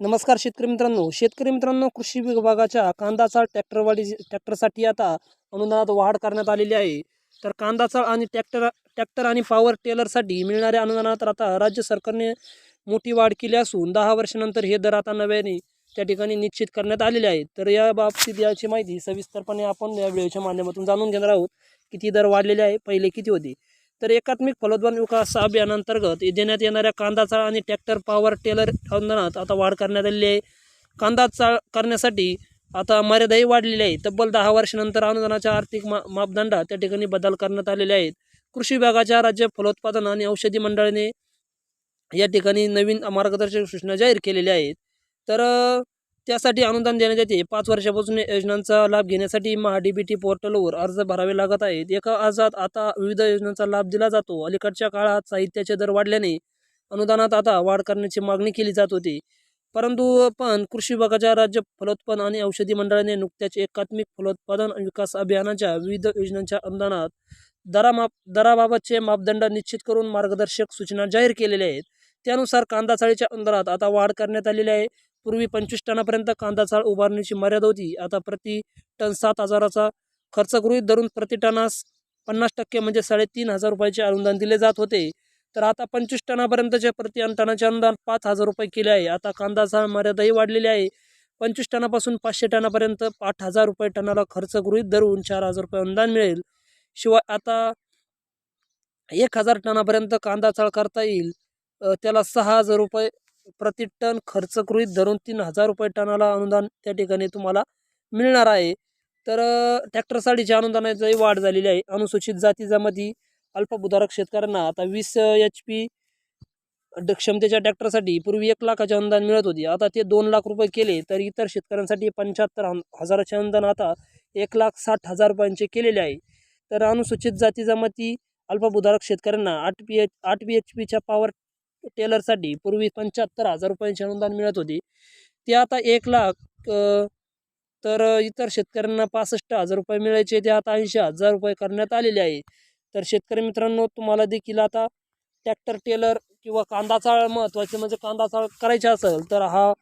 नमस्कार शेतकरी मित्रांनो. शेतकरी मित्रांनो कृषी विभागाच्या कांदाचा ट्रॅक्टरवाडी ट्रॅक्टरसाठी आता अनुदानात वाढ करण्यात आलेली आहे. तर कांदाचा आणि ट्रॅक्टर ट्रॅक्टर आणि पॉवर टेलरसाठी मिळणाऱ्या अनुदानात आता राज्य सरकारने मोठी वाढ केली असून दहा वर्षानंतर हे दर आता नव्याने त्या ठिकाणी निश्चित करण्यात आलेले आहेत. तर या बाबतीत याची माहिती सविस्तरपणे आपण या व्हिडिओच्या माध्यमातून जाणून घेणार आहोत. किती दर वाढलेले आहे? पहिले किती होते? तर एकात्मिक फलोद्वान विकास अभियानांतर्गत देण्यात येणाऱ्या कांदा चाळ आणि ट्रॅक्टर पॉवर टेलर अनुदानात आता वाढ करण्यात आलेली आहे. कांदा चाळ करण्यासाठी आता मर्यादाही वाढलेली आहे. तब्बल दहा वर्षानंतर अनुदानाच्या आर्थिक मा मापदंडात त्या ठिकाणी बदल करण्यात आलेले आहेत. कृषी विभागाच्या राज्य फलोत्पादन आणि औषधी मंडळाने या ठिकाणी नवीन मार्गदर्शक सूचना जाहीर केलेल्या आहेत. तर त्यासाठी अनुदान देण्यात येते. पाच वर्षापासून योजनांचा लाभ घेण्यासाठी महा डी बी टी पोर्टलवर अर्ज भरावे लागत आहेत. एका अर्जात आता विविध योजनांचा लाभ दिला जातो. अलीकडच्या काळात साहित्याचे दर वाढल्याने अनुदानात आता वाढ करण्याची मागणी केली जात होती. परंतु पण कृषी विभागाच्या राज्य फलोत्पादन आणि औषधी मंडळाने नुकत्याच एकात्मिक फलोत्पादन विकास अभियानाच्या विविध योजनांच्या अनुदानात दरामाप दराबाबतचे मापदंड निश्चित करून मार्गदर्शक सूचना जाहीर केलेल्या आहेत. त्यानुसार कांदा चाळीच्या अनुदानात आता वाढ करण्यात आलेली आहे. पूर्वी पंचवीस टनापर्यंत कांदा चाळ उभारण्याची मर्यादा होती. आता प्रति टन सात हजाराचा खर्च गृहीत धरून प्रति टनास पन्नास टक्के म्हणजे साडेतीन हजार रुपयाचे अनुदान दिले जात होते. तर आता पंचवीस टनापर्यंतचे प्रति टनाचे अनुदान पाच हजार रुपये केले आहे. आता कांदा चाळ मर्यादाही वाढलेली आहे. पंचवीस टनापासून पाचशे टनापर्यंत आठ हजार रुपये टनाला खर्च गृहीत धरून चार हजार रुपये अनुदान मिळेल. शिवाय आता एक हजार टनापर्यंत कांदा चाळ करता येईल. त्याला सहा हजार रुपये प्रति टन खर्च गृहित धरून तीन हजार रुपये टनाला अनुदान त्या ठिकाणी तुम्हाला मिळणार आहे. तर ट्रॅक्टरसाठीच्या अनुदानाची वाढ झालेली आहे. अनुसूचित जाती जमाती अल्पभूधारक शेतकऱ्यांना आता वीस एच पी क्षमतेच्या ट्रॅक्टरसाठी पूर्वी एक लाखाचे अनुदान मिळत होते. आता ते दोन लाख रुपये केले तर इतर शेतकऱ्यांसाठी पंच्याहत्तर हजाराचे अनुदान आता एक लाख साठ हजार रुपयांचे केलेले आहे. तर अनुसूचित जाती जमाती अल्पभूधारक शेतकऱ्यांना आठ पी एच आठ पी एच पीच्या पॉवर टेलरसाठी पूर्वी पंच्याहत्तर हजार रुपयांचे अनुदान मिळत होते. ते आता एक लाख तर इतर शेतकऱ्यांना पासष्ट हजार रुपये मिळायचे ते आता ऐंशी हजार रुपये करण्यात आलेले आहे. तर शेतकरी मित्रांनो तुम्हाला देखील आता ट्रॅक्टर टेलर किंवा कांदा चाळ महत्त्वाचे म्हणजे कांदा चाळ करायचा असेल तर हा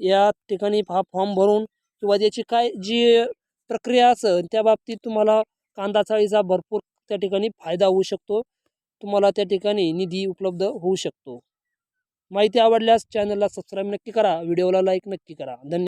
या ठिकाणी हा फॉर्म भरून किंवा त्याची काय जी प्रक्रिया असेल त्या बाबतीत तुम्हाला कांदा चाळीचा भरपूर त्या ठिकाणी फायदा होऊ शकतो. तुम्हाला त्या ठिकाणी निधी उपलब्ध होऊ शकतो. माहिती आवडल्यास चॅनलला सबस्क्राईब नक्की करा. व्हिडिओला लाईक नक्की करा. धन्यवाद.